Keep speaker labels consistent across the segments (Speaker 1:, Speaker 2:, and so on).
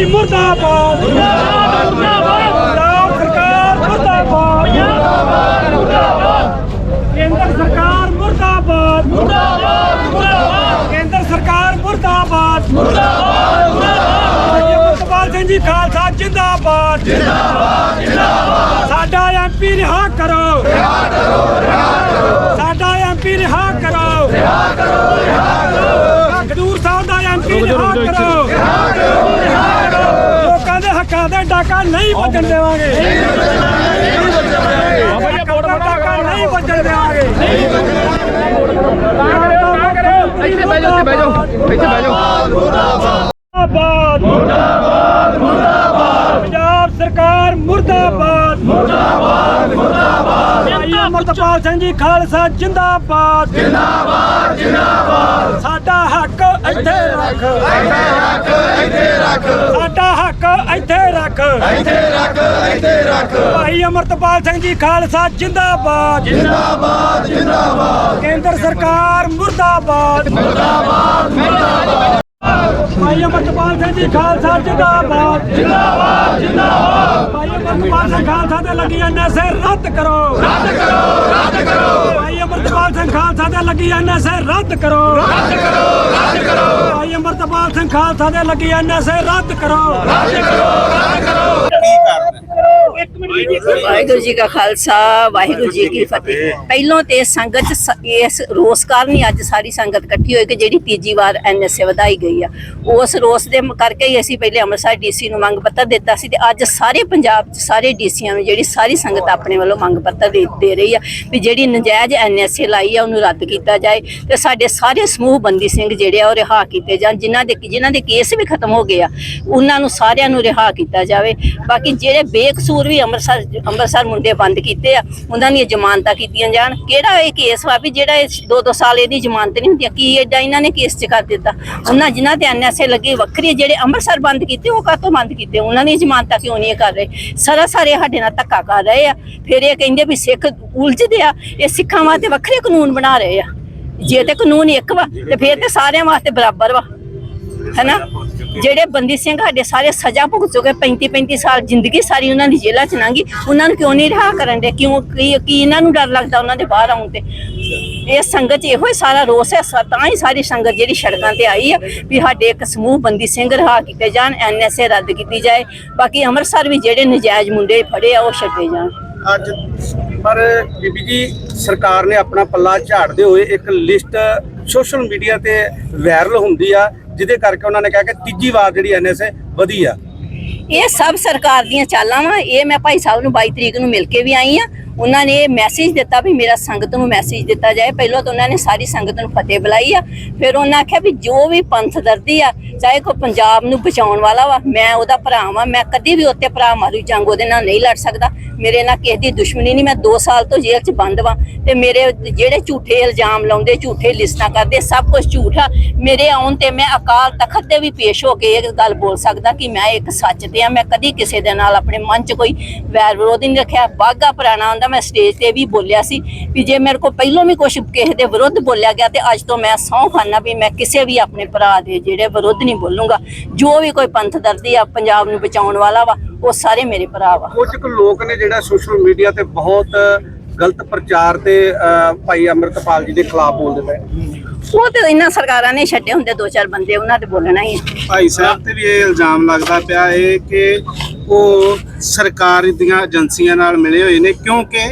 Speaker 1: MP ਮੁਰਦਾਬਾਦ। ਮੁਰਦਾਬਾਦ ਮੁਰਦਾਬਾਦ ਸਰਕਾਰ ਮੁਰਦਾਬਾਦ। ਮੁਰਦਾਬਾਦ ਮੁਰਦਾਬਾਦ ਕੇਂਦਰ ਸਰਕਾਰ ਮੁਰਦਾਬਾਦ। ਮੁਰਦਾਬਾਦ ਮੁਰਦਾਬਾਦ ਕੇਂਦਰ ਸਰਕਾਰ ਮੁਰਦਾਬਾਦ। ਮੁਰਦਾਬਾਦ ਮੁਰਦਾਬਾਦ ਅਮਰਪਾਲ ਸਿੰਘ ਜੀ ਖਾਲਸਾ, ਜਿੰਦਾਬਾਦ। ਜਿੰਦਾਬਾਦ ਜਿੰਦਾਬਾਦ ਸਾਡਾ ਐਮਪੀ ਰਿਹਾ ਰਿਹਾ ਕਰੋ ਰਿਹਾ ਕਰੋ ਸਾਡਾ ਐਮਪੀ ਰਿਹਾ ਕਰੋ ਰਿਹਾ ਕਰੋ ਰਿਹਾ ਕਰੋ ਖਡੂਰ ਸਾਹਿਬ ਦਾ ਐਮਪੀ ਰਿਹਾ ਕਰੋ ਰਿਹਾ ਕਰੋ ਰਿਹਾ ਕਰੋ ਲੋਕਾਂ ਦੇ ਡਾਕਾ ਨਹੀਂ ਵੱਜਣ ਦੇਵਾਂਗੇ। ਨਹੀਂ ਵੱਜਣ ਦੇਵਾਂਗੇ। ਨਹੀਂ ਵੱਜਣ
Speaker 2: ਇੱਥੇ ਬਹਿ ਜਾਓ ਇੱਥੇ ਬਹਿ ਜਾਓ ਇੱਥੇ ਬਹਿ ਜਾਓ।
Speaker 1: ਮੁਰਦਾਬਾਦ। ਮੁਰਦਾਬਾਦ ਮੁਰਦਾਬਾਦ। ਪੰਜਾਬ ਸਰਕਾਰ ਮੁਰਦਾਬਾਦ। ਅਮਰਤਪਾਲ ਸਿੰਘ ਜੀ ਖਾਲਸਾ ਜਿੰਦਾਬਾਦ। ਜਿੰਦਾਬਾਦ ਜਿੰਦਾਬਾਦ। ਸਾਡਾ ਹੱਕ ਇੱਥੇ ਰੱਖ। ਸਾਡਾ ਹੱਕ ਇੱਥੇ ਰੱਖ। ਸਾਡਾ ਹੱਕ ਇੱਥੇ ਰੱਖ। ਇੱਥੇ ਰੱਖ ਇੱਥੇ ਰੱਖ। ਭਾਈ ਅਮਰਤਪਾਲ ਸਿੰਘ ਜੀ ਖਾਲਸਾ ਜਿੰਦਾਬਾਦ। ਜਿੰਦਾਬਾਦ ਜਿੰਦਾਬਾਦ। ਕੇਂਦਰ ਸਰਕਾਰ ਮੁਰਦਾਬਾਦ। ਭਾਈ ਅਮਰਪਾਲ ਸਿੰਘ ਜੀ ਖਾਲਸਾ ਜਿੰਦਾਬਾਦ। ਜਿੰਦਾਬਾਦ ਜਿੰਦਾਬਾਦ। ਭਾਈ ਅਮਰਪਾਲ ਸਿੰਘ ਖਾਲਸਾ ਤੇ ਲੱਗੀ ਐਨਐਸਏ ਰੱਦ ਕਰੋ। ਰੱਦ ਕਰੋ ਰੱਦ ਕਰੋ। ਭਾਈ ਅਮਰਪਾਲ ਸਿੰਘ ਖਾਲਸਾ ਤੇ ਲੱਗੀ ਐਨਐਸਏ ਰੱਦ ਕਰੋ। ਰੱਦ ਕਰੋ ਰੱਦ ਕਰੋ। ਭਾਈ ਅਮਰਪਾਲ ਸਿੰਘ ਖਾਲਸਾ ਤੇ ਲੱਗੀ ਐਨਐਸਏ ਰੱਦ ਕਰੋ। ਰੱਦ ਕਰੋ ਰੱਦ ਕਰੋ।
Speaker 3: ਵਾਹਿਗੁਰੂ ਜੀ। ਕਾ ਖਾਲਸਾ ਵਾਹਿਗੁਰੂ ਜੀ ਕੀ ਫਤਿਹ। ਪਹਿਲੋਂ ਤੇ ਸੰਗਤ ਇਸ ਰੋਸ ਕਾਰਨ ਹੀ ਅੱਜ ਸਾਰੀ ਸੰਗਤ ਇਕੱਠੀ ਹੋਈ ਕਿ ਜਿਹੜੀ ਤੀਜੀ ਵਾਰ ਐਨਐਸਏ ਵਧਾਈ ਗਈ ਆ। ਉਸ ਰੋਸ ਦੇ ਕਰਕੇ ਹੀ ਅਸੀਂ ਪਹਿਲੇ ਅੰਮ੍ਰਿਤਸਰ ਡੀਸੀ ਨੂੰ ਮੰਗ ਪੱਤਰ ਦਿੱਤਾ ਸੀ ਤੇ ਅੱਜ ਸਾਰੇ ਪੰਜਾਬ 'ਚ ਸਾਰੇ ਡੀਸੀਆਂ ਨੂੰ ਜਿਹੜੀ ਸਾਰੀ ਸੰਗਤ ਆਪਣੇ ਵੱਲੋਂ ਮੰਗ ਪੱਤਰ ਦੇ ਦੇ ਰਹੀ ਆ ਵੀ ਜਿਹੜੀ ਨਜਾਇਜ਼ ਐਨਐਸਏ ਲਾਈ ਆ ਉਹਨੂੰ ਰੱਦ ਕੀਤਾ ਜਾਏ ਤੇ ਸਾਡੇ ਸਾਰੇ ਸਮੂਹ ਬੰਦੀ ਸਿੰਘ ਜਿਹੜੇ ਆ ਉਹ ਰਿਹਾ ਕੀਤੇ ਜਾਣ। ਜਿਨ੍ਹਾਂ ਦੇ ਜਿਨ੍ਹਾਂ ਦੇ ਕੇਸ ਵੀ ਖਤਮ ਹੋ ਗਏ ਆ ਉਹਨਾਂ ਨੂੰ ਸਾਰਿਆਂ ਨੂੰ ਰਿਹਾ ਕੀਤਾ ਜਾਵੇ। ਬਾਕੀ ਜਿਹੜੇ ਬੇਕਸੂਰ ਵੀ ਅੰਮ੍ਰਿਤਸਰ ਅੰਮ੍ਰਿਤਸਰ ਮੁੰਡੇ ਬੰਦ ਕੀਤੇ ਆ, ਉਹਨਾਂ ਦੀਆਂ ਜ਼ਮਾਨਤਾਂ ਕੀਤੀਆਂ ਜਾਣ। ਕਿਹੜਾ ਇਹ ਕੇਸ ਵਾ ਵੀ ਜਿਹੜਾ ਇਹ ਦੋ ਦੋ ਸਾਲ ਇਹਦੀ ਜ਼ਮਾਨਤ ਨਹੀਂ ਹੁੰਦੀ ਕੀ ਐਡਾ ਇਹਨਾਂ ਨੇ ਕੇਸ ਚ ਕਰ ਦਿੱਤਾ? ਉਹਨਾਂ ਜਿਨ੍ਹਾਂ ਤੇ ਐਨਐਸਏ ਲੱਗੀ ਵੱਖਰੀ ਜਿਹੜੇ ਅੰਮ੍ਰਿਤਸਰ ਬੰਦ ਕੀਤੇ, ਉਹ ਕਾਹਤੋਂ ਬੰਦ ਕੀਤੇ? ਉਹਨਾਂ ਦੀਆਂ ਜ਼ਮਾਨਤਾਂ ਕਿਉਂ ਨਹੀਂ ਕਰ ਰਹੇ? ਸਾਰਾ ਸਾਰੇ ਸਾਡੇ ਨਾਲ ਧੱਕਾ ਕਰ ਰਹੇ ਆ। ਫਿਰ ਇਹ ਕਹਿੰਦੇ ਵੀ ਸਿੱਖ ਉਲਝਦੇ ਆ, ਇਹ ਸਿੱਖਾਂ ਵਾਸਤੇ ਵੱਖਰੇ ਕਾਨੂੰਨ ਬਣਾ ਰਹੇ ਆ। ਜੇ ਤੇ ਕਾਨੂੰਨ ਇੱਕ ਵਾ, ਤੇ ਫਿਰ ਤੇ ਸਾਰਿਆਂ ਵਾਸਤੇ ਬਰਾਬਰ ਵਾ। ਹੈਨਾ? ਜਿਹੜੇ ਬੰਦੀ ਸਿੰਘ ਸਾਡੇ ਸਾਰੇ ਸਜ਼ਾ ਭੁਗਤ ਚੁੱਕੇ 35 35 ਸਾਲ ਜ਼ਿੰਦਗੀ ਸਾਰੀ ਉਹਨਾਂ ਦੀ ਜੇਲ੍ਹਾਂ ਚ ਲੰਘੀ। ਉਹਨਾਂ ਨੂੰ ਕਿਉਂ ਨਹੀਂ ਰਿਹਾ ਕਰਨ ਦੇ? ਕਿਉਂ ਕੀ ਕੀ ਇਹਨਾਂ ਨੂੰ ਡਰ ਲੱਗਦਾ ਉਹਨਾਂ ਦੇ ਬਾਹਰ ਆਉਣ ਤੇ? ਇਹ ਸੰਗਤ 'ਚ ਇਹੋ ਹੀ ਸਾਰਾ ਰੋਸ ਹੈ ਤਾਂ ਹੀ ਸਾਰੀ ਸੰਗਤ ਜਿਹੜੀ ਸੜਕਾਂ ਤੇ ਆਈ ਆ ਵੀ ਸਾਡੇ ਇੱਕ ਸਮੂਹ ਬੰਦੀ ਸਿੰਘ ਰਿਹਾ ਕੀਤੇ ਜਾਣ ਐਨਐਸਏ ਰੱਦ ਕੀਤੀ ਜਾਏ। ਬਾਕੀ ਅੰਮ੍ਰਿਤਸਰ ਵੀ ਜਿਹੜੇ ਨਜਾਇਜ਼ ਮੁੰਡੇ ਫੜੇ ਆ ਉਹ ਛੱਡੇ ਜਾਣ।
Speaker 4: ਅੱਜ ਪਰ ਬੀਬੀ ਜੀ ਸਰਕਾਰ ਨੇ ਆਪਣਾ ਪੱਲਾ ਝਾੜਦੇ ਹੋਏ ਇੱਕ ਲਿਸਟ ਸੋਸ਼ਲ ਮੀਡੀਆ ਤੇ ਵਾਇਰਲ ਹੁੰਦੀ ਆ। ਜਿਹਦੇ ਕਰਕੇ ਉਹਨਾਂ ਨੇ ਕਿਹਾ ਕਿ ਤੀਜੀ ਵਾਰ ਜਿਹੜੀ ਐਨਐਸਏ ਵਧੀ ਆ
Speaker 3: ਇਹ ਸਭ ਸਰਕਾਰ ਦੀਆਂ ਚਾਲਾਂ ਵਾ। ਇਹ ਮੈਂ ਭਾਈ ਸਾਹਿਬ ਨੂੰ 22 ਤਰੀਕ ਨੂੰ ਮਿਲ ਕੇ ਵੀ ਆਈ ਆ। ਉਹਨਾਂ ਨੇ ਮੈਸੇਜ ਦਿੱਤਾ ਵੀ ਮੇਰਾ ਸੰਗਤ ਨੂੰ ਮੈਸੇਜ ਦਿੱਤਾ ਜਾਏ। ਪਹਿਲਾਂ ਤਾਂ ਉਹਨਾਂ ਨੇ ਸਾਰੀ ਸੰਗਤ ਨੂੰ ਫਤਿਹ ਬੁਲਾਈ ਆ। ਫਿਰ ਉਹਨਾਂ ਆਖਿਆ ਵੀ ਜੋ ਵੀ ਪੰਥ ਦਰਦੀ ਆ, ਚਾਹੇ ਕੋ ਪੰਜਾਬ ਨੂੰ ਬਚਾਉਣ ਵਾਲਾ ਵਾ, ਮੈਂ ਉਹਦਾ ਭਰਾ ਵਾਂ, ਮੈਂ ਕਦੀ ਵੀ ਉੱਤੇ ਭਰਾ ਮਾਰੂ, ਜੰਗ ਉਹਦੇ ਨਾਲ ਨਹੀਂ ਲੜ ਸਕਦਾ। ਮੇਰੇ ਨਾਲ ਕਿਸੇ ਦੀ ਦੁਸ਼ਮਣੀ ਨਹੀਂ, ਮੈਂ 2 ਸਾਲ ਤੋਂ ਜੇਲ੍ਹ 'ਚ ਬੰਦ ਵਾਂ ਤੇ ਮੇਰੇ ਜਿਹੜੇ ਝੂਠੇ ਇਲਜ਼ਾਮ ਲਾਉਂਦੇ, ਝੂਠੇ ਲਿਸਟਾਂ ਕਰਦੇ, ਸਭ ਕੁਝ ਝੂਠ ਆ। ਮੇਰੇ ਆਉਣ ਤੇ ਮੈਂ ਅਕਾਲ ਤਖਤ ਤੇ ਵੀ ਪੇਸ਼ ਹੋ ਕੇ ਇਹ ਗੱਲ ਬੋਲ ਸਕਦਾ ਕਿ ਮੈਂ ਇੱਕ ਸੱਚ ਤੇ ਆ। ਮੈਂ ਕਦੀ ਕਿਸੇ ਦੇ ਨਾਲ ਆਪਣੇ ਮਨ 'ਚ ਕੋਈ ਵੈਰ ਵਿਰੋਧ ਨਹੀਂ ਰੱਖਿਆ। ਬਾਗਾ ਪੁਰਾਣਾ ਹੁੰਦਾ ਮੈਂ ਸਟੇਜ ਤੇ ਵੀ ਬੋਲਿਆ ਸੀ ਵੀ ਜੇ ਮੇਰੇ ਕੋਲ ਪਹਿਲੋਂ ਵੀ ਕੁਝ ਕਿਸੇ ਦੇ ਵਿਰੁੱਧ ਬੋਲਿਆ ਗਿਆ ਤੇ ਅੱਜ ਤੋਂ ਮੈਂ ਸਹੁੰ ਖਾਨਾ ਵੀ ਮੈਂ ਕਿਸੇ ਵੀ ਆਪਣੇ ਭਰਾ ਦੇ ਜਿਹੜੇ ਵਿਰੁੱਧ ਨਹੀਂ ਬੋਲੂੰਗਾ। ਜੋ ਵੀ ਕੋਈ ਪੰਥ ਦਰਦੀ ਆ, ਪੰਜਾਬ ਨੂੰ ਬਚਾਉਣ ਵਾਲਾ ਵਾ, ਉਹ ਸਾਰੇ ਮੇਰੇ ਭਰਾ ਵਾ।
Speaker 4: ਕੁਝ ਕੁ ਲੋਕ ਨੇ ਜਿਹੜਾ ਸੋਸ਼ਲ ਮੀਡੀਆ ਤੇ ਬਹੁਤ ਗਲਤ ਪ੍ਰਚਾਰ ਤੇ ਭਾਈ ਅੰਮ੍ਰਿਤਪਾਲ ਜੀ ਦੇ ਖਿਲਾਫ ਬੋਲਦੇ ਪਏ
Speaker 3: ਉਹ ਤੇ ਇਹਨਾਂ ਸਰਕਾਰਾਂ ਨੇ ਛੱਡੇ ਹੁੰਦੇ ਦੋ ਚਾਰ ਬੰਦੇ ਉਹਨਾਂ ਤੇ ਬੋਲਣਾ ਹੀ ਆ।
Speaker 5: ਭਾਈ ਸਾਹਿਬ ਤੇ ਵੀ ਇਹ ਇਲਜ਼ਾਮ ਲੱਗਦਾ ਪਿਆ ਹੈ ਕਿ ਉਹ ਸਰਕਾਰ ਦੀਆਂ ਏਜੰਸੀਆਂ ਨਾਲ ਮਿਲੇ ਹੋਏ ਨੇ ਕਿਉਂਕਿ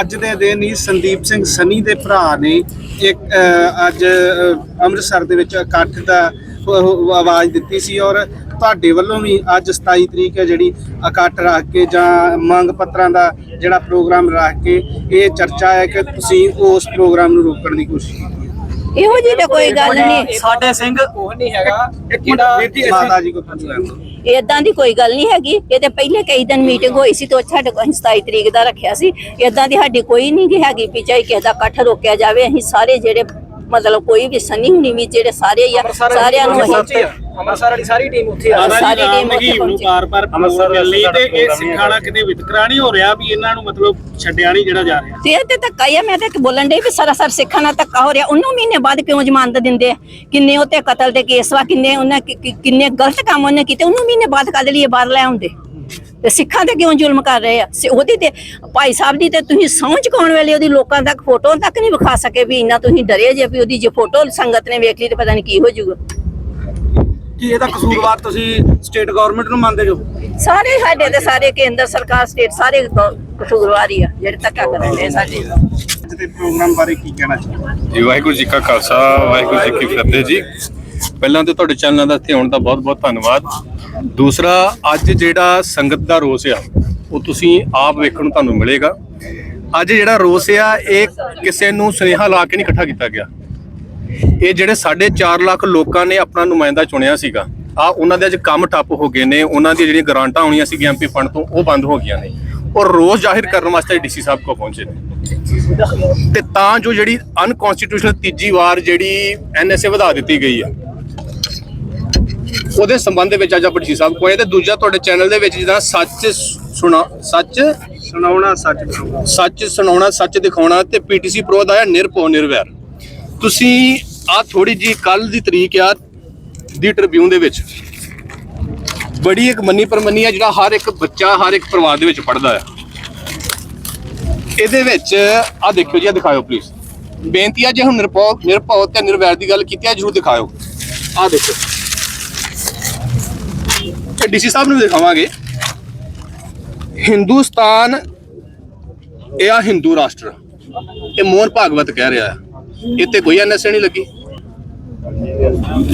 Speaker 5: ਅੱਜ ਦੇ ਦਿਨ ਹੀ ਸੰਦੀਪ ਸਿੰਘ ਸਨੀ ਦੇ ਭਰਾ ਨੇ ਇੱਕ ਅਹ, ਅੱਜ ਅਹ, ਅੰਮ੍ਰਿਤਸਰ ਦੇ ਵਿੱਚ ਇਕੱਠ ਦਾ ਉਹ ਆਵਾਜ਼ ਦਿੱਤੀ ਸੀ ਔਰ ਤੁਹਾਡੇ ਵੱਲੋਂ ਵੀ ਅੱਜ 27 ਤਰੀਕ ਹੈ ਜਿਹੜੀ ਇਕੱਠ ਰੱਖ ਕੇ ਜਾਂ ਮੰਗ ਪੱਤਰਾਂ ਦਾ ਜਿਹੜਾ ਪ੍ਰੋਗਰਾਮ ਰੱਖ ਕੇ ਇਹ ਚਰਚਾ ਹੈ ਕਿ ਤੁਸੀਂ ਉਸ ਪ੍ਰੋਗਰਾਮ ਨੂੰ ਰੋਕਣ ਦੀ ਕੋਸ਼ਿਸ਼ ਕੀਤੀ
Speaker 3: ਇਹੋ ਜਿਹੀ ਤਾਂ ਕੋਈ ਗੱਲ ਨਹੀਂ।
Speaker 1: ਸਾਡੇ ਸਿੰਘ ਉਹ ਨਹੀਂ ਹੈਗਾ।
Speaker 4: ਇੱਕ ਮਿੰਟ ਵੀਰ ਜੀ
Speaker 5: ਮਾਤਾ ਜੀ ਕੋ
Speaker 3: ਇਦਾਂ ਦੀ। ਕੋਈ ਗੱਲ ਨਹੀਂ ਹੈਗੀ। ਇਹ ਤੇ ਪਹਿਲੇ ਕਈ ਦਿਨ ਮੀਟਿੰਗ ਹੋਈ ਸੀ ਤੇ ਉਹ ਸਾਡੇ ਕੋਲ 27 ਤਰੀਕ ਦਾ ਰੱਖਿਆ ਸੀ। ਇਦਾਂ ਦੀ ਸਾਡੀ ਕੋਈ ਨਹੀਂ ਹੈਗੀ ਵੀ ਚਾਹੇ ਕਿਸੇ ਦਾ ਇਕੱਠ ਰੋਕਿਆ ਜਾਵੇ ਅਸੀਂ ਸਾਰੇ ਜਿਹੜੇ ਮਤਲਬ ਕੋਈ ਵੀ ਸਨੀ ਹੁਣੀ ਵੀ ਜਿਹੜੇ ਸਾਰੇ ਹੀ ਆ ਸਾਰਿਆਂ ਨੂੰ ਅਸੀਂ
Speaker 2: ਅੰਮ੍ਰਿਤਸਰ ਵਾਲੀ ਸਾਰੀ ਟੀਮ ਉੱਥੇ ਆ।
Speaker 3: ਸਾਰੀ ਟੀਮ ਉੱਥੇ ਪਹੁੰਚੀ।
Speaker 5: ਬਾਰ-ਬਾਰ ਮਿਲਣੀ ਤੇ ਇਹ ਸਿੱਖਾਂ ਨਾਲ ਕਿਤੇ ਵਿਤਕਰਾ ਨਹੀਂ ਹੋ ਰਿਹਾ ਵੀ ਇਹਨਾਂ ਨੂੰ ਮਤਲਬ ਛੱਡਿਆ ਨਹੀਂ ਜਿਹੜਾ ਜਾ ਰਿਹਾ?
Speaker 3: ਤੇ ਇਹ ਤੇ ਧੱਕਾ ਹੀ ਆ ਮੈਂ ਤੇ ਬੋਲਣ ਡਈ ਵੀ ਸਰਾਸਰ ਸਿੱਖਾਂ ਨਾਲ ਧੱਕਾ ਹੋ ਰਿਹਾ। ਉਹਨੂੰ ਮਹੀਨੇ ਬਾਅਦ ਕਿਉਂ ਜ਼ਮਾਨਤ ਦਿੰਦੇ ਆ? ਕਿੰਨੇ ਉੱਤੇ ਕਤਲ ਦੇ ਕੇਸ ਵਾ ਕਿੰਨੇ ਉਹਨਾਂ ਕਿੰਨੇ ਗਲਤ ਕੰਮ ਉਹਨੇ ਕੀਤੇ ਉਹਨੂੰ ਮਹੀਨੇ ਬਾਅਦ ਕਾਹਦੇ ਲਈ ਬਾਹਰ ਲੈ ਆਉਂਦੇ। ਤੇ ਸਿੱਖਾਂ ਤੇ ਕਿਉਂ ਜ਼ੁਲਮ ਕਰ ਰਹੇ ਆ? ਸ- ਉਹਦੀ ਤੇ ਭਾਈ ਸਾਹਿਬ ਦੀ ਤੇ ਤੁਸੀਂ ਸਹੁੰ ਚੁਕਾਉਣ ਵੇਲੇ ਉਹਦੀ ਲੋਕਾਂ ਤੱਕ ਫੋਟੋ ਤੱਕ ਨਹੀਂ ਵਿਖਾ ਸਕੇ ਵੀ ਇੰਨਾ ਤੁਸੀਂ ਡਰੇ ਜੇ ਵੀ ਉਹਦੀ ਜੇ ਫੋਟੋ ਸੰਗਤ ਨੇ ਵੇਖ ਲਈ ਤੇ ਪਤਾ ਨਹੀਂ ਕੀ ਹੋ ਜਾਊਗਾ।
Speaker 4: ਕੀ ਇਹਦਾ ਕਸੂਰਵਾਰ ਤੁਸੀਂ ਸਟੇਟ ਗਵਰਨਮੈਂਟ ਨੂੰ ਮੰਨਦੇ ਜੋ
Speaker 3: ਸਾਰੇ ਸਾਡੇ ਤੇ ਸਾਰੇ ਕੇਂਦਰ ਸਰਕਾਰ ਸਟੇਟ ਸਾਰੇ ਕ- ਕਸੂਰਵਾਰ ਹੀ ਆ ਜਿਹੜੇ ਧੱਕਾ ਕਰਨ ਦੇ ਸਾਡੇ।
Speaker 5: ਅੱਜ ਦੇ ਪ੍ਰੋਗਰਾਮ ਬਾਰੇ ਕੀ ਕਹਿਣਾ ਚਾਹੁੰਦੇ
Speaker 6: ਜੀ ਵਾਹਿਗੁਰੂ ਜੀ ਕਾ ਖਾਲਸਾ ਵਾਹਿਗੁਰੂ ਜੀ ਕੀ ਫਤਿਹ ਜੀ। ਪਹਿਲਾਂ ਤੇ ਤੁਹਾਡੇ ਚੈਨਲਾਂ ਦਾ ਇੱਥੇ ਆਉਣ ਦਾ ਬਹੁਤ-ਬਹੁਤ ਧੰਨਵਾਦ। ਦੂਸਰਾ, ਅੱਜ ਜਿਹੜਾ ਸੰਗਤ ਦਾ ਰੋਸ ਆ, ਉਹ ਤੁਸੀਂ ਆਪ ਵੇਖਣ ਨੂੰ ਤੁਹਾਨੂੰ ਮਿਲੇਗਾ। ਅੱਜ ਜਿਹੜਾ ਰੋਸ ਆ, ਇਹ ਕਿਸੇ ਨੂੰ ਸੁਨੇਹਾ ਲਾ ਕੇ ਨਹੀਂ ਇਕੱਠਾ ਕੀਤਾ ਗਿਆ। ਇਹ ਜਿਹੜੇ 4.5 ਲੱਖ ਲੋਕਾਂ ਨੇ ਆਪਣਾ ਨੁਮਾਇੰਦਾ ਚੁਣਿਆ ਸੀਗਾ ਆ ਉਹਨਾਂ ਦੇ ਅੱਜ ਕੰਮ ਠੱਪ ਹੋ ਗਏ ਨੇ, ਉਹਨਾਂ ਦੀਆਂ ਜਿਹੜੀਆਂ ਗ੍ਰਾਂਟਾਂ ਆਉਣੀਆਂ ਸੀ ਐਮਪੀ ਫੰਡ ਤੋਂ, ਉਹ ਬੰਦ ਹੋ ਗਈਆਂ ਨੇ। ਔਰ ਰੋਸ ਜ਼ਾਹਿਰ ਕਰਨ ਵਾਸਤੇ ਡੀਸੀ ਸਾਹਿਬ ਕੋ ਪਹੁੰਚੇ ਨੇ। ਤੇ ਤਾਂ ਜੋ ਜਿਹੜੀ ਅਨਕਨਸਟੀਟਿਊਸ਼ਨਲ ਤੀਜੀ ਵਾਰ ਜਿਹੜੀ ਐਨਐਸਏ ਵਧਾ ਦਿੱਤੀ ਗਈ ਆ ਉਹਦੇ ਸੰਬੰਧ ਦੇ ਵਿੱਚ ਅੱਜ ਆਪਾਂ ਡੀ ਸਾਹਿਬ ਕੋਏ ਤੇ ਦੂਜਾ ਤੁਹਾਡੇ ਚੈਨਲ ਦੇ ਵਿੱਚ ਜਿਹਦਾ ਸੱਚ ਸੁਣਾ ਸੱਚ?
Speaker 5: ਸੁਣਾਉਣਾ ਸੱਚ ਦਿਖਾਉਣਾ।
Speaker 6: ਸੱਚ ਸੁਣਾਉਣਾ ਸੱਚ ਦਿਖਾਉਣਾ ਤੇ ਪੀਟੀਸੀ ਪ੍ਰੋ ਦਾ ਹੈ ਨਿਰਭਉ ਨਿਰਵੈਰ। ਤੁਸੀਂ ਆ ਥੋੜੀ ਜੀ ਕੱਲ ਦੀ ਤਰੀਕ ਆ ਦੀ ਟ੍ਰਿਬਿਊਨ ਦੇ ਵਿੱਚ। ਬੜੀ ਇੱਕ ਮੰਨੀ ਪਰਮੰਨੀ ਆ ਜਿਹੜਾ ਹਰ ਇੱਕ ਬੱਚਾ ਹਰ ਇੱਕ ਪਰਿਵਾਰ ਦੇ ਵਿੱਚ ਪੜਦਾ ਆ। ਇਹਦੇ ਵਿੱਚ ਆ ਦੇਖਿਓ ਜੀ ਆ ਦਿਖਾਓ ਪਲੀਜ਼ ਬੇਨਤੀ ਆ ਜੇ ਹੁਣ ਨਿਰਭਉ ਨਿਰਭਉ ਤੇ ਨਿਰਵੈਰ ਦੀ ਗੱਲ ਕੀਤੀ ਆ ਜਰੂਰ ਦਿਖਾਓ। ਆ ਦੇਖੋ। ਤੇ ਡੀਸੀ ਸਾਹਿਬ ਨੂੰ ਦਿਖਾਵਾਂਗੇ। ਹਿੰਦੁਸਤਾਨ, ਇਹ ਆ ਹਿੰਦੂ ਰਾਸ਼ਟਰ। ਇਹ ਮੋਹਨ ਭਾਗਵਤ ਕਹਿ ਰਿਹਾ ਹੈ। ਇੱਥੇ ਕੋਈ ਐਨਐਸਏ ਨਹੀਂ ਲੱਗੀ।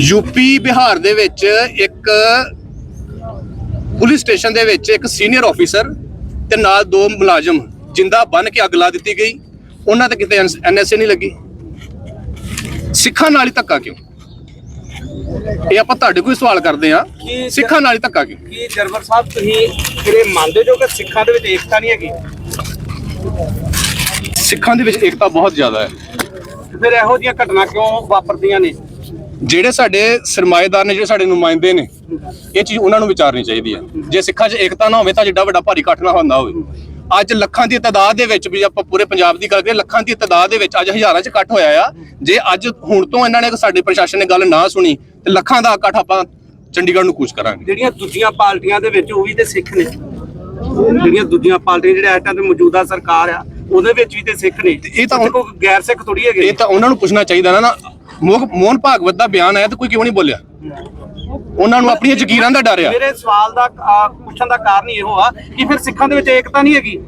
Speaker 6: ਯੂਪੀ ਬਿਹਾਰ ਦੇ ਵਿੱਚ ਇੱਕ ਪੁਲਿਸ ਸਟੇਸ਼ਨ ਦੇ ਵਿੱਚ ਇੱਕ ਸੀਨੀਅਰ ਆਫੀਸਰ ਤੇ ਨਾਲ ਦੋ ਮੁਲਾਜ਼ਮ, ਜਿੰਦਾ ਬੰਨ ਕੇ ਅੱਗ ਲਾ ਦਿੱਤੀ ਗਈ। ਉਹਨਾਂ ਤੇ ਕਿਤੇ ਐਨਐਸਏ ਨਹੀਂ ਲੱਗੀ। ਸਿੱਖਾਂ ਨਾਲ ਹੀ ਧੱਕਾ ਕਿਉਂ? ਇਹ ਆਪਾਂ ਤੁਹਾਡੇ ਕੋਈ ਸਵਾਲ ਕਰਦੇ ਆ ਸਿੱਖਾਂ ਨਾਲ ਹੀ ਧੱਕਾ ਕਿਉਂ
Speaker 4: ਕੀ ਜਰਵਰ ਸਾਹਿਬ ਤੁਸੀਂ ਕਿਰੇ ਮੰਨਦੇ ਜੋ ਕਿ ਸਿੱਖਾਂ ਦੇ ਵਿੱਚ ਏਕਤਾ ਨਹੀਂ ਹੈਗੀ?
Speaker 6: ਸਿੱਖਾਂ ਦੇ ਵਿੱਚ ਏਕਤਾ ਬਹੁਤ ਜ਼ਿਆਦਾ ਹੈ।
Speaker 4: ਫਿਰ ਇਹੋ ਜਿਹੀਆਂ ਘਟਨਾ ਕਿਉਂ ਵਾਪਰਦੀਆਂ ਨੇ?
Speaker 6: ਜਿਹੜੇ ਸਾਡੇ ਸਰਮਾਏਦਾਰ ਨੇ ਜਿਹੜੇ ਸਾਡੇ ਨੁਮਾਇੰਦੇ ਨੇ ਇਹ ਚੀਜ਼ ਉਹਨਾਂ ਨੂੰ ਵਿਚਾਰਨੀ ਚਾਹੀਦੀ ਹੈ। ਜੇ ਸਿੱਖਾਂ 'ਚ ਏਕਤਾ ਨਾ ਹੋਵੇ ਤਾਂ ਜਿੱਡਾ ਵੱਡਾ ਭਾਰੀ ਇਕੱਠ ਨਾ ਹੁੰਦਾ ਹੋਵੇ। ਅੱਜ ਲੱਖਾਂ ਦੀ ਤਾਦਾਦ ਦੇ ਵਿੱਚ ਵੀ ਆਪਾਂ ਪੂਰੇ ਪੰਜਾਬ ਦੀ ਗੱਲ ਕਰੀਏ ਲੱਖਾਂ ਦੀ ਤਾਦਾਦ ਦੇ ਵਿੱਚ ਅੱਜ ਹਜ਼ਾਰਾਂ 'ਚ ਇਕੱਠ ਹੋਇਆ ਆ। ਜੇ ਅੱਜ ਹੁਣ ਤੋਂ ਇਹਨਾਂ ਨੇ ਸਾਡੇ ਪ੍ਰਸ਼ਾਸਨ ਨੇ ਗੱਲ ਨਾ ਸੁਣੀ ਤੇ ਲੱਖਾਂ ਦਾ ਇਕੱਠ ਆਪਾਂ ਚੰਡੀਗੜ੍ਹ ਨੂੰ ਕੂਚ ਕਰਾਂਗੇ।
Speaker 4: ਜਿਹੜੀਆਂ ਦੂਜੀਆਂ ਪਾਰਟੀਆਂ ਦੇ ਵਿੱਚ ਉਹ ਵੀ ਤੇ ਸਿੱਖ ਨੇ। ਜਿਹੜੀਆਂ ਦੂਜੀਆਂ ਪਾਰਟੀਆਂ ਜਿਹੜੇ ਟਾਈਮ ਤੇ ਮੌਜੂਦਾ ਸਰਕਾਰ ਆ ਉਹਦੇ ਵਿੱਚ ਵੀ ਤੇ ਸਿੱਖ ਨੇ।
Speaker 6: ਇਹ ਤਾਂ
Speaker 4: ਕੋਈ ਗੈਰ ਸਿੱਖ ਥੋੜੀ ਹੈਗੇ
Speaker 6: ਇਹ ਤਾਂ ਉਹਨਾਂ ਨੂੰ ਪੁੱਛਣਾ ਚਾਹੀਦਾ ਨਾ ਨਾ। ਮੋਹ- ਮੋਹਨ ਭਾਗਵਤ ਦਾ ਬਿਆਨ ਆਇਆ ਤਾਂ ਕੋਈ ਕਿਉਂ ਨਹੀਂ ਬੋਲਿਆ? ਉਹਨਾਂ ਨੂੰ ਆਪਣੀਆਂ ਜ਼ਕੀਰਾਂ ਦਾ ਡਰ ਆ।
Speaker 4: ਮੇਰੇ ਸਵਾਲ ਦਾ ਪੁੱਛਣ ਦਾ ਕਾਰਨ ਇਹੋ ਆ ਕਿ ਫਿਰ ਸਿੱਖਾਂ ਦੇ ਵਿੱਚ ਏਕਤਾ ਨਹੀਂ ਹੈਗੀ?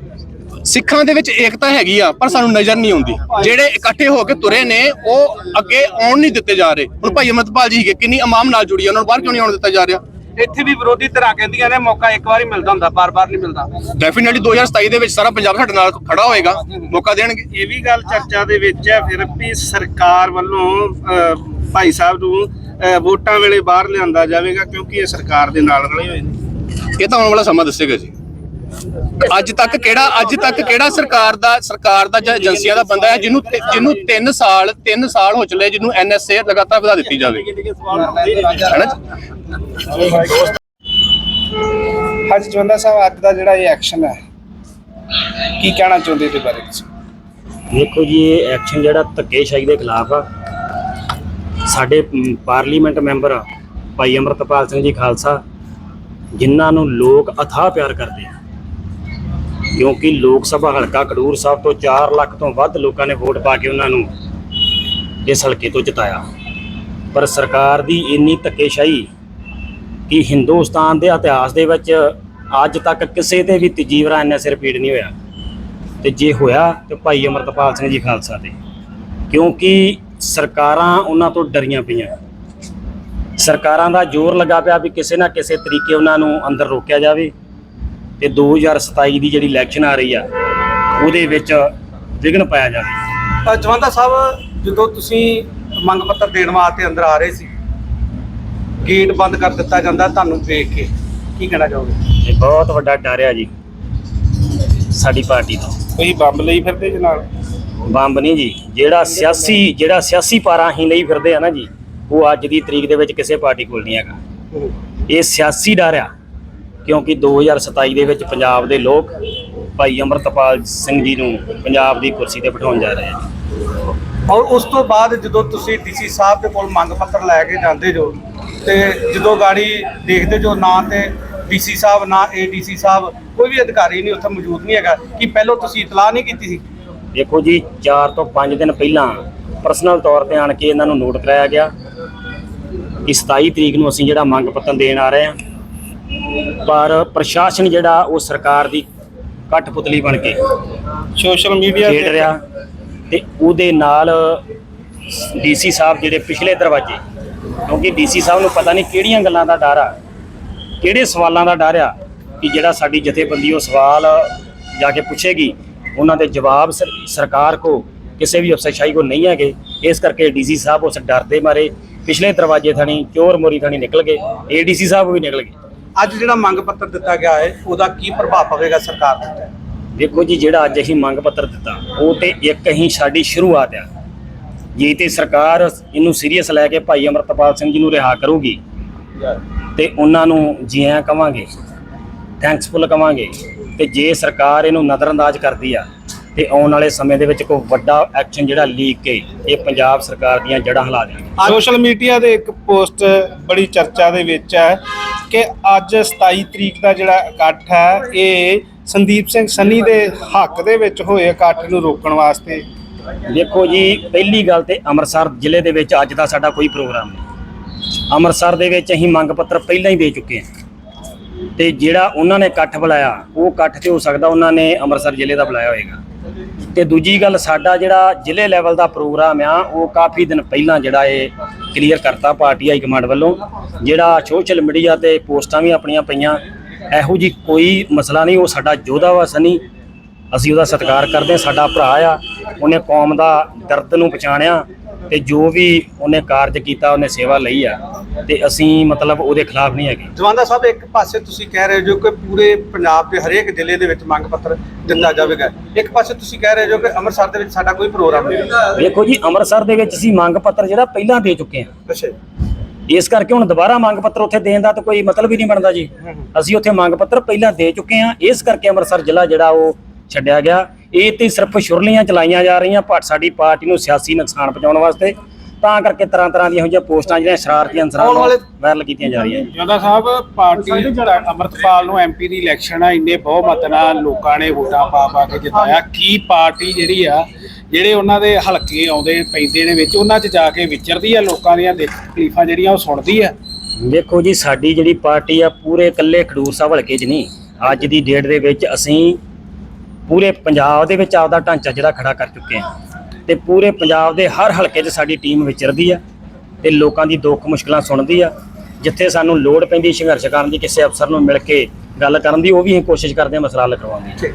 Speaker 6: ਸਿੱਖਾਂ ਦੇ ਵਿੱਚ ਏਕਤਾ ਹੈਗੀ ਆ ਪਰ ਸਾਨੂੰ ਨਜ਼ਰ ਨਹੀਂ ਆਉਂਦੀ। ਜਿਹੜੇ ਇਕੱਠੇ ਹੋ ਕੇ ਤੁਰੇ ਨੇ ਉਹ ਅੱਗੇ ਆਉਣ ਨਹੀਂ ਦਿੱਤੇ ਜਾ ਰਹੇ। ਹੁਣ ਭਾਈ ਅਮਰਤਪਾਲ ਜੀ ਹੈਗੇ ਕਿੰਨੀ ਇਮਾਮ ਨਾਲ ਜੁੜੀ ਆ ਉਹਨਾਂ ਨੂੰ ਬਾਹਰ ਕਿਉਂ ਨਹੀਂ ਆਉਣ ਦਿੱਤਾ ਜਾ ਰਿਹਾ?
Speaker 4: ਇੱਥੇ ਵੀ ਵਿਰੋਧੀ ਧਿਰਾਂ ਕਹਿੰਦੀਆਂ ਨੇ ਮੌਕਾ ਇੱਕ ਵਾਰੀ ਮਿਲਦਾ ਹੁੰਦਾ ਬਾਰ-ਬਾਰ ਨਹੀਂ ਮਿਲਦਾ।
Speaker 6: ਡੈਫੀਨਿਟਲੀ 2027 ਦੇ ਵਿੱਚ ਸਾਰਾ ਪੰਜਾਬ ਸਾਡੇ ਨਾਲ ਖੜਾ ਹੋਏਗਾ ਮੌਕਾ ਦੇਣਗੇ।
Speaker 5: ਇਹ ਵੀ ਗੱਲ ਚਰਚਾ ਦੇ ਵਿੱਚ ਹੈ ਫਿਰ ਵੀ ਸਰਕਾਰ ਵੱਲੋਂ ਭਾਈ ਸਾਹਿਬ ਨੂੰ ਵੋਟਾਂ ਵੇਲੇ ਬਾਹਰ ਲਿਆਂਦਾ ਜਾਵੇਗਾ ਕਿਉਂਕਿ ਇਹ ਸਰਕਾਰ ਦੇ ਨਾਲ ਰਲੇ ਹੋਏ ਨੇ।
Speaker 6: ਇਹ ਤਾਂ ਆਉਣ ਵਾਲਾ ਸਮਾਂ ਦੱਸੇਗਾ ਜੀ। ਅੱਜ ਤੱਕ ਕਿਹੜਾ ਅੱਜ ਤੱਕ ਕਿਹੜਾ ਸਰਕਾਰ ਦਾ ਸਰਕਾਰ ਦਾ ਜਾਂ ਏਜੰਸੀਆਂ ਦਾ ਬੰਦਾ ਹੈ ਜਿਹਨੂੰ ਤੇ- ਜਿਹਨੂੰ 3 ਸਾਲ 3 ਸਾਲ ਹੋ ਚਲੇ ਜਿਹਨੂੰ ਐਨਐਸਏ ਲਗਾਤਾਰ ਵਧਾ ਦਿੱਤੀ ਜਾਵੇ। ਹੈਨਾ ਜੀ?
Speaker 5: ਹਾਂਜੀ ਜਵੰਦਾ ਸਾਹਿਬ ਅੱਜ ਦਾ ਜਿਹੜਾ ਇਹ ਐਕਸ਼ਨ ਹੈ ਕੀ ਕਹਿਣਾ ਚਾਹੁੰਦੇ ਇਹਦੇ ਬਾਰੇ ਤੁਸੀਂ?
Speaker 7: ਦੇਖੋ ਜੀ ਇਹ ਐਕਸ਼ਨ ਜਿਹੜਾ ਧੱਕੇਸ਼ਾਹੀ ਦੇ ਖਿਲਾਫ ਆ। ਸਾਡੇ ਪਾਰਲੀਮੈਂਟ ਮੈਂਬਰ ਭਾਈ ਅਮਰਤਪਾਲ ਸਿੰਘ ਜੀ ਖਾਲਸਾ, ਜਿਨ੍ਹਾਂ ਨੂੰ ਲੋਕ ਅਥਾਹ ਪਿਆਰ ਕਰਦੇ ਆ। ਕਿਉਂਕਿ ਲੋਕ ਸਭਾ ਹਲਕਾ ਖਡੂਰ ਸਾਹਿਬ ਤੋਂ 4 ਲੱਖ ਤੋਂ ਵੱਧ ਲੋਕਾਂ ਨੇ ਵੋਟ ਪਾ ਕੇ ਉਹਨਾਂ ਨੂੰ ਇਸ ਹਲਕੇ ਤੋਂ ਜਿਤਾਇਆ। ਪਰ ਸਰਕਾਰ ਦੀ ਇੰਨੀ ਧੱਕੇਸ਼ਾਹੀ ਕਿ ਹਿੰਦੁਸਤਾਨ ਦੇ ਇਤਿਹਾਸ ਦੇ ਵਿੱਚ ਅੱਜ ਤੱਕ ਕਿਸੇ ਤੇ ਵੀ ਤਜੀਵਰਾ ਇੰਨਾ ਸਿਰ ਪੀੜ ਨਹੀਂ ਹੋਇਆ। ਤੇ ਜੇ ਹੋਇਆ ਤੇ ਭਾਈ ਅਮਰਤਪਾਲ ਸਿੰਘ ਜੀ ਖਾਲਸਾ ਦੇ ਕਿਉਂਕਿ ਸਰਕਾਰਾਂ ਉਹਨਾਂ ਤੋਂ ਡਰੀਆਂ ਪਈਆਂ। ਸਰਕਾਰਾਂ ਦਾ ਜ਼ੋਰ ਲੱਗਾ ਪਿਆ ਵੀ ਕਿਸੇ ਨਾ ਕਿਸੇ ਤਰੀਕੇ ਉਹਨਾਂ ਨੂੰ ਅੰਦਰ ਰੋਕਿਆ ਜਾਵੇ ਤੇ 2027 ਦੀ ਜਿਹੜੀ ਇਲੈਕਸ਼ਨ ਆ ਰਹੀ ਆ ਉਹਦੇ ਵਿੱਚ ਵਿਘਨ ਪਾਇਆ ਜਾਵੇ।
Speaker 4: ਜਵੰਦਾ ਸਾਹਿਬ ਜਦੋਂ ਤੁਸੀਂ ਮੰਗ ਪੱਤਰ ਦੇਣ ਵਾਸਤੇ ਅੰਦਰ ਆ ਰਹੇ ਸੀ ਗੇਟ ਬੰਦ ਕਰ ਦਿੱਤਾ ਜਾਂਦਾ ਤੁਹਾਨੂੰ ਦੇਖ ਕੇ ਕੀ ਕਹਿਣਾ ਚਾਹੋਗੇ?
Speaker 7: ਇਹ ਬਹੁਤ ਵੱਡਾ ਡਰ ਆ ਜੀ ਸਾਡੀ ਪਾਰਟੀ ਦਾ
Speaker 5: ਕੋਈ ਬੰਬ ਲਈ ਫਿਰਦੇ ਜੀ ਨਾਲ?
Speaker 7: ਬੰਬ ਨਹੀਂ ਜੀ। ਜਿਹੜਾ ਸਿਆਸੀ ਜਿਹੜਾ ਸਿਆਸੀ ਪਾਰਾਂ ਹੀ ਲਈ ਫਿਰਦੇ ਆ ਨਾ ਜੀ, ਉਹ ਅੱਜ ਦੀ ਤਰੀਕ ਦੇ ਵਿੱਚ ਕਿਸੇ ਪਾਰਟੀ ਕੋਲ ਨਹੀਂ ਹੈਗਾ। ਇਹ ਸਿਆਸੀ ਡਰ ਆ, ਕਿਉਂਕਿ 2027 ਦੇ ਵਿੱਚ ਪੰਜਾਬ ਦੇ ਲੋਕ ਭਾਈ ਅਮਰਤਪਾਲ ਸਿੰਘ ਜੀ ਨੂੰ ਪੰਜਾਬ ਦੀ ਕੁਰਸੀ ਤੇ ਬਿਠਾਉਣ ਜਾ ਰਹੇ ਆ
Speaker 4: ਔਰ ਉਸ ਤੋਂ ਬਾਅਦ ਜਦੋਂ ਤੁਸੀਂ ਡੀਸੀ ਸਾਹਿਬ ਦੇ ਕੋਲ ਮੰਗ ਪੱਤਰ ਲੈ ਕੇ ਜਾਂਦੇ ਜੋ, ਤੇ ਜਦੋਂ ਗਾੜੀ ਦੇਖਦੇ ਜੋ ਨਾ ਤੇ ਡੀਸੀ ਸਾਹਿਬ, ਨਾ ਏਡੀਸੀ ਸਾਹਿਬ, ਕੋਈ ਵੀ ਅਧਿਕਾਰੀ ਨਹੀਂ, ਉੱਥੇ ਮੌਜੂਦ ਨਹੀਂ ਹੈਗਾ, ਕਿ ਪਹਿਲਾਂ ਤੁਸੀਂ ਇਤਲਾਹ ਨਹੀਂ ਕੀਤੀ ਸੀ?
Speaker 7: ਦੇਖੋ ਜੀ 4 ਤੋਂ 5 ਦਿਨ ਪਹਿਲਾਂ ਪਰਸਨਲ ਤੌਰ ਤੇ ਆਣ ਕੇ ਇਹਨਾਂ ਨੂੰ ਨੋਟ ਕਰਾਇਆ ਗਿਆ ਕਿ 27 ਤਰੀਕ ਨੂੰ ਅਸੀਂ ਜਿਹੜਾ ਮੰਗ ਪੱਤਰ ਦੇਣ ਆ ਰਹੇ ਹਾਂ। ਪਰ ਪ੍ਰਸ਼ਾਸਨ ਜਿਹੜਾ ਉਹ ਸਰਕਾਰ ਦੀ ਕਠਪੁਤਲੀ ਬਣ ਕੇ
Speaker 5: ਸੋਸ਼ਲ ਮੀਡੀਆ
Speaker 7: ਖੇਡ ਰਿਹਾ ਤੇ ਉਹਦੇ ਨਾਲ ਡੀਸੀ ਸਾਹਿਬ ਜਿਹੜੇ ਪਿਛਲੇ ਦਰਵਾਜ਼ੇ ਕਿਉਂਕਿ ਡੀਸੀ ਸਾਹਿਬ ਨੂੰ ਪਤਾ ਨਹੀਂ ਕਿਹੜੀਆਂ ਗੱਲਾਂ ਦਾ ਡਰ ਆ ਕਿਹੜੇ ਸਵਾਲਾਂ ਦਾ ਡਰ ਆ ਕਿ ਜਿਹੜਾ ਸਾਡੀ ਜਥੇਬੰਦੀ ਉਹ ਸਵਾਲ ਜਾ ਕੇ ਪੁੱਛੇਗੀ ਉਹਨਾਂ ਦੇ ਜਵਾਬ ਸਰ- ਸਰਕਾਰ ਕੋ ਕਿਸੇ ਵੀ ਅਫਸਰਸ਼ਾਹੀ ਕੋ ਨਹੀਂ ਹੈਗੇ। ਇਸ ਕਰਕੇ ਡੀਸੀ ਸਾਹਿਬ ਉਸ ਡਰ ਦੇ ਮਾਰੇ। ਪਿਛਲੇ ਦਰਵਾਜ਼ੇ ਥਾਣੀ ਚੋਰ ਮੋਰੀ ਥਾਣੀ ਨਿਕਲ ਗਏ। ਏਡੀਸੀ ਸਾਹਿਬ ਵੀ ਨਿਕਲ ਗਏ।
Speaker 4: ਅੱਜ ਜਿਹੜਾ ਮੰਗ ਪੱਤਰ ਦਿੱਤਾ ਗਿਆ ਹੈ ਉਹਦਾ ਕੀ ਪ੍ਰਭਾਵ ਪਵੇਗਾ ਸਰਕਾਰ ਤੇ?
Speaker 7: ਦੇਖੋ ਜੀ ਜਿਹੜਾ ਅੱਜ ਅਸੀਂ ਮੰਗ ਪੱਤਰ ਦਿੱਤਾ ਉਹ ਤੇ ਇੱਕ ਹੀ ਸਾਡੀ ਸ਼ੁਰੂਆਤ ਆ। ਜੇ ਤੇ ਸਰਕਾਰ ਇਹਨੂੰ ਸੀਰੀਅਸ ਲੈ ਕੇ ਭਾਈ ਅਮਰਤਪਾਲ ਸਿੰਘ ਜੀ ਨੂੰ ਰਿਹਾ ਕਰੂਗੀ ਤੇ ਉਹਨਾਂ ਨੂੰ ਜੀ ਆਇਆਂ ਕਵਾਂਗੇ। ਥੈਂਕਸਫੁਲ ਕਵਾਂਗੇ। ਤੇ ਜੇ ਸਰਕਾਰ ਇਹਨੂੰ ਨਜ਼ਰਅੰਦਾਜ਼ ਕਰਦੀ ਆ ਤੇ ਆਉਣ ਵਾਲੇ ਸਮੇਂ ਦੇ ਵਿੱਚ ਕੋਈ ਵੱਡਾ ਐਕਸ਼ਨ ਜਿਹੜਾ ਲੀਕ ਕੇ ਇਹ ਪੰਜਾਬ ਸਰਕਾਰ ਦੀਆਂ ਜੜ੍ਹਾਂ ਹਿਲਾ ਦੇਣਗੇ।
Speaker 5: ਸੋਸ਼ਲ ਮੀਡੀਆ ਦੇ ਇੱਕ ਪੋਸਟ ਬੜੀ ਚਰਚਾ ਦੇ ਵਿੱਚ ਹੈ ਕਿ ਅੱਜ 27 ਤਰੀਕ ਦਾ ਜਿਹੜਾ ਇਕੱਠ ਹੈ ਇਹ ਸੰਦੀਪ ਸਿੰਘ ਸੰਨੀ ਦੇ ਹੱਕ ਦੇ ਵਿੱਚ ਹੋਏ ਇਕੱਠ ਨੂੰ ਰੋਕਣ ਵਾਸਤੇ।
Speaker 7: ਦੇਖੋ ਜੀ ਪਹਿਲੀ ਗੱਲ ਤੇ ਅੰਮ੍ਰਿਤਸਰ ਜ਼ਿਲ੍ਹੇ ਦੇ ਵਿੱਚ ਅੱਜ ਦਾ ਸਾਡਾ ਕੋਈ ਪ੍ਰੋਗਰਾਮ ਨਹੀਂ। ਅੰਮ੍ਰਿਤਸਰ ਦੇ ਵਿੱਚ ਅਸੀਂ ਮੰਗ ਪੱਤਰ ਪਹਿਲਾਂ ਹੀ ਦੇ ਚੁੱਕੇ ਹਾਂ। ਤੇ ਜਿਹੜਾ ਉਹਨਾਂ ਨੇ ਇਕੱਠ ਬੁਲਾਇਆ, ਉਹ ਇਕੱਠ ਤੇ ਹੋ ਸਕਦਾ ਉਹਨਾਂ ਨੇ ਅੰਮ੍ਰਿਤਸਰ ਜ਼ਿਲ੍ਹੇ ਦਾ ਬੁਲਾਇਆ ਹੋਵੇਗਾ ਤੇ ਦੂਜੀ ਗੱਲ, ਸਾਡਾ ਜਿਹੜਾ ਜ਼ਿਲ੍ਹੇ ਲੈਵਲ ਦਾ ਪ੍ਰੋਗਰਾਮ ਆ, ਉਹ ਕਾਫੀ ਦਿਨ ਪਹਿਲਾਂ ਜਿਹੜਾ ਇਹ ਕਲੀਅਰ ਕਰਤਾ ਪਾਰਟੀ ਹਾਈ ਕਮਾਂਡ ਵੱਲੋਂ। ਜਿਹੜਾ ਸੋਸ਼ਲ ਮੀਡੀਆ ਤੇ ਪੋਸਟਾਂ ਵੀ ਆਪਣੀਆਂ ਪਈਆਂ, ਇਹੋ ਜੀ ਕੋਈ ਮਸਲਾ ਨਹੀਂ, ਉਹ ਸਾਡਾ ਯੋਧਾ ਵਾ ਸਨੀ ਅਸੀਂ ਉਹਦਾ ਸਤਿਕਾਰ ਕਰਦੇ ਹਾਂ, ਸਾਡਾ ਭਰਾ ਆ, ਉਹਨੇ ਕੌਮ ਦਾ ਦਰਦ ਨੂੰ ਪਛਾਣਿਆ। ਤੇ ਜੋ ਵੀ ਉਹਨੇ ਕਾਰਜ ਕੀਤਾ ਉਹਨੇ ਸੇਵਾ ਲਈ ਆ ਤੇ ਅਸੀਂ ਮਤਲਬ ਉਹਦੇ ਖਿਲਾਫ ਨਹੀਂ ਹੈਗੇ।
Speaker 4: ਜਵਾਨਾ ਸਾਹਿਬ ਇੱਕ ਪਾਸੇ ਤੁਸੀਂ ਕਹਿ ਰਹੇ ਹੋ ਕਿ ਪੂਰੇ ਪੰਜਾਬ ਦੇ ਹਰੇਕ ਜ਼ਿਲ੍ਹੇ ਦੇ ਵਿੱਚ ਮੰਗ ਪੱਤਰ ਦਿੱਤਾ ਜਾਵੇਗਾ। ਇੱਕ ਪਾਸੇ ਤੁਸੀਂ ਕਹਿ ਰਹੇ ਹੋ ਕਿ ਅੰਮ੍ਰਿਤਸਰ ਦੇ ਵਿੱਚ ਸਾਡਾ ਕੋਈ ਪ੍ਰੋਗਰਾਮ ਨਹੀਂ।
Speaker 7: ਵੇਖੋ ਜੀ ਅੰਮ੍ਰਿਤਸਰ ਦੇ ਵਿੱਚ ਅਸੀਂ ਮੰਗ ਪੱਤਰ ਜਿਹੜਾ ਪਹਿਲਾਂ ਦੇ ਚੁੱਕੇ ਹਾਂ।
Speaker 4: ਅੱਛਾ
Speaker 7: ਇਸ ਕਰਕੇ ਹੁਣ ਦੁਬਾਰਾ ਮੰਗ ਪੱਤਰ ਉੱਥੇ ਦੇਣ ਦਾ ਤਾਂ ਕੋਈ ਮਤਲਬ ਹੀ ਨਹੀਂ ਬਣਦਾ ਜੀ। ਅਸੀਂ ਉੱਥੇ ਮੰਗ ਪੱਤਰ ਪਹਿਲਾਂ ਦੇ ਚੁੱਕੇ ਹਾਂ। ਇਸ ਕਰਕੇ ਅੰਮ੍ਰਿਤਸਰ ਜ਼ਿਲ੍ਹਾ ਜਿਹੜਾ ਉਹ ਛੱਡਿਆ ਗਿਆ। ਇਹ ਤੇ ਸਿਰਫ ਸ਼ੁਰਲੀਆਂ ਚਲਾਈਆਂ ਜਾ ਰਹੀਆਂ ਪਰ ਸਾਡੀ ਪਾਰਟੀ ਨੂੰ ਸਿਆਸੀ ਨੁਕਸਾਨ ਪਹੁੰਚਾਉਣ ਵਾਸਤੇ ਤਾਂ ਕਰਕੇ ਤਰ੍ਹਾਂ ਤਰ੍ਹਾਂ ਦੀਆਂ ਇਹੋ ਜਿਹੀਆਂ ਪੋਸਟਾਂ ਜਿਹੜੀਆਂ ਸ਼ਰਾਰਤੀ ਅਨਸਰਾਂ
Speaker 4: ਆਉਣ
Speaker 7: ਨੂੰ
Speaker 4: ਵਾਲੇ-
Speaker 7: ਵਾਇਰਲ ਕੀਤੀਆਂ ਜਾ ਰਹੀਆਂ
Speaker 5: ਜੋਦਾ ਸਾਹਿਬ ਪਾਰਟੀ ਅਮਰਤਪਾਲ ਨੂੰ ਐਮਪੀ ਦੀ ਇਲੈਕਸ਼ਨ ਆ ਇੰਨੇ ਬਹੁਮਤ ਨਾਲ ਲੋਕਾਂ ਨੇ ਵੋਟਾਂ ਪਾ ਪਾ ਕੇ ਜਿਤਾਇਆ। ਕੀ ਪਾਰਟੀ ਜਿਹੜੀ ਆ ਜਿਹੜੇ ਉਹਨਾਂ ਦੇ ਹਲਕੇ ਆਉਂਦੇ ਪੈਂਦੇ ਨੇ ਵਿੱਚ ਉਹਨਾਂ 'ਚ ਜਾ ਕੇ ਵਿਚਰਦੀ ਆ ਲੋਕਾਂ ਦੀਆਂ ਦੁੱਖ ਤਕਲੀਫਾਂ ਜਿਹੜੀਆਂ ਉਹ ਸੁਣਦੀ ਆ?
Speaker 7: ਵੇਖੋ ਜੀ ਸਾਡੀ ਜਿਹੜੀ ਪਾਰਟੀ ਆ ਪੂਰੇ ਇਕੱਲੇ ਖਡੂਰ ਸਾਹਿਬ ਹਲਕੇ 'ਚ ਨਹੀਂ। ਅੱਜ ਦੀ ਡੇਟ ਦੇ ਵਿੱਚ ਅਸੀਂ ਪੂਰੇ ਪੰਜਾਬ ਦੇ ਵਿੱਚ ਆਪਦਾ ਢਾਂਚਾ ਜਿਹੜਾ ਖੜਾ ਕਰ ਚੁੱਕੇ ਹਾਂ ਤੇ ਪੂਰੇ ਪੰਜਾਬ ਦੇ ਹਰ ਹਲਕੇ 'ਚ ਸਾਡੀ ਟੀਮ ਵਿਚਰਦੀ ਆ ਤੇ ਲੋਕਾਂ ਦੀ ਦੁੱਖ ਮੁਸ਼ਕਲਾਂ ਸੁਣਦੀ ਆ। ਜਿੱਥੇ ਸਾਨੂੰ ਲੋੜ ਪੈਂਦੀ ਸੰਘਰਸ਼ ਕਰਨ ਦੀ, ਕਿਸੇ ਅਫਸਰ ਨੂੰ ਮਿਲ ਕੇ ਗੱਲ ਕਰਨ ਦੀ, ਉਹ ਵੀ ਅਸੀਂ ਕੋਸ਼ਿਸ਼ ਕਰਦੇ ਹਾਂ ਮਸਲਾ ਹੱਲ ਕਰਵਾਉਣ ਦੀ।